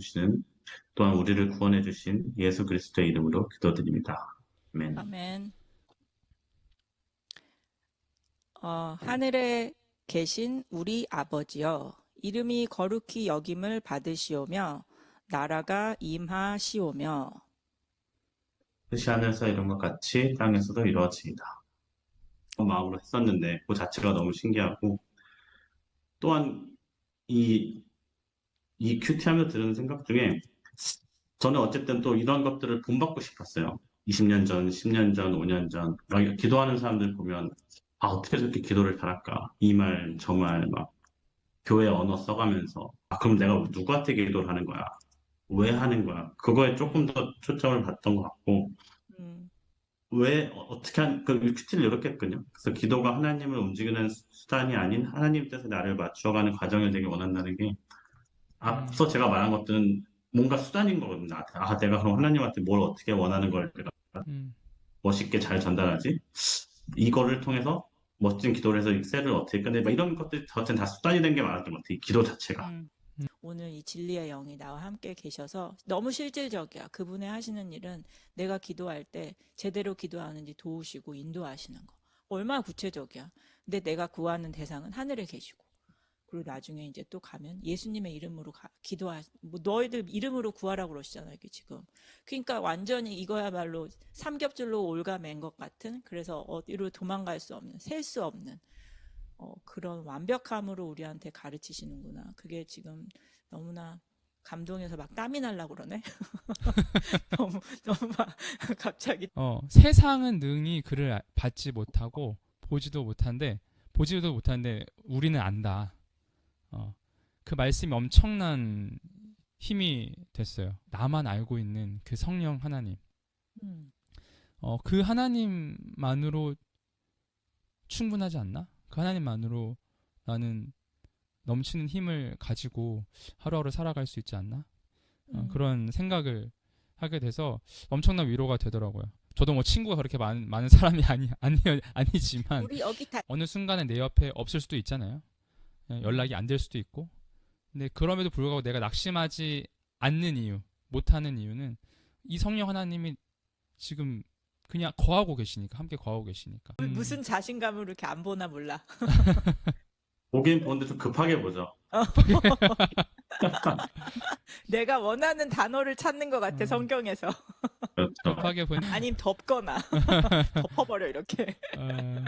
주시는 또한 우리를 구원해 주신 예수 그리스도의 이름으로 기도드립니다. 아멘. 아멘. 어, 하늘에 계신 우리 아버지여, 이름이 거룩히 여김을 받으시오며, 나라가 임하시오며, 뜻이 하늘에서 이룬 것 같이 땅에서도 이루어지이다. 그런 마음으로 했었는데 그 자체가 너무 신기하고 또한 이, 이 큐티하며 들은 생각 중에 저는 어쨌든 또 이런 것들을 본받고 싶었어요. 20년 전, 10년 전, 5년 전막 기도하는 사람들 보면 아 어떻게 저렇게 기도를 잘할까? 이 말 저 말 막 교회 언어 써가면서 아 그럼 내가 누구한테 기도를 하는 거야? 왜 하는 거야? 그거에 조금 더 초점을 봤던 것 같고 음, 왜 어- 어떻게 한, 그 큐티를 이렇게 했거든요. 그래서 기도가 하나님을 움직이는 수단이 아닌 하나님 뜻에 나를 맞춰가는 과정을 되게 원한다는 게 앞서 제가 말한 것들은 뭔가 수단인 거거든요. 나한테. 아, 내가 그럼 하나님한테 뭘 어떻게 원하는 걸 내가 음, 멋있게 잘 전달하지? 이거를 통해서 멋진 기도를 해서 엑셀을 어떻게 끝내? 막 이런 것들이 저한테는 다 수단이 된 게 많았던 것 같아요. 이 기도 자체가. 음. 오늘 이 진리의 영이 나와 함께 계셔서 너무 실질적이야. 그분의 하시는 일은 내가 기도할 때 제대로 기도하는지 도우시고 인도하시는 거. 얼마나 구체적이야. 근데 내가 구하는 대상은 하늘에 계시고. 그리고 나중에 이제 또 가면 예수님의 이름으로 가, 기도하, 뭐 너희들 이름으로 구하라고 그러시잖아요, 이게 지금. 그러니까 완전히 이거야말로 삼겹줄로 올가맨 것 같은, 그래서 어디로 도망갈 수 없는, 셀 수 없는, 어, 그런 완벽함으로 우리한테 가르치시는구나. 그게 지금 너무나 감동해서 막 땀이 날라 그러네. 너무 너무 막 갑자기 어, 세상은 능히 그를 아- 받지 못하고 보지도 못한데 보지도 못하는데 우리는 안다. 어, 그 말씀이 엄청난 힘이 됐어요. 나만 알고 있는 그 성령 하나님. 음, 어, 그 하나님만으로 충분하지 않나? 그 하나님만으로 나는 넘치는 힘을 가지고 하루하루 살아갈 수 있지 않나? 어, 음. 그런 생각을 하게 돼서 엄청난 위로가 되더라고요. 저도 뭐 친구가 그렇게 많은, 많은 사람이 아니, 아니, 아니지만 어느 순간에 내 옆에 없을 수도 있잖아요. 예, 연락이 안 될 수도 있고. 근데 그럼에도 불구하고 내가 낙심하지 않는 이유, 못하는 이유는 이 성령 하나님이 지금 그냥 거하고 계시니까, 함께 거하고 계시니까. 음, 무슨 자신감으로 이렇게 안 보나 몰라. 보긴 보는데 좀 급하게 보죠. 내가 원하는 단어를 찾는 것 같아 음. 성경에서. 그렇죠. 급하게 보니 아니면 덮거나 덮어버려 이렇게. 어,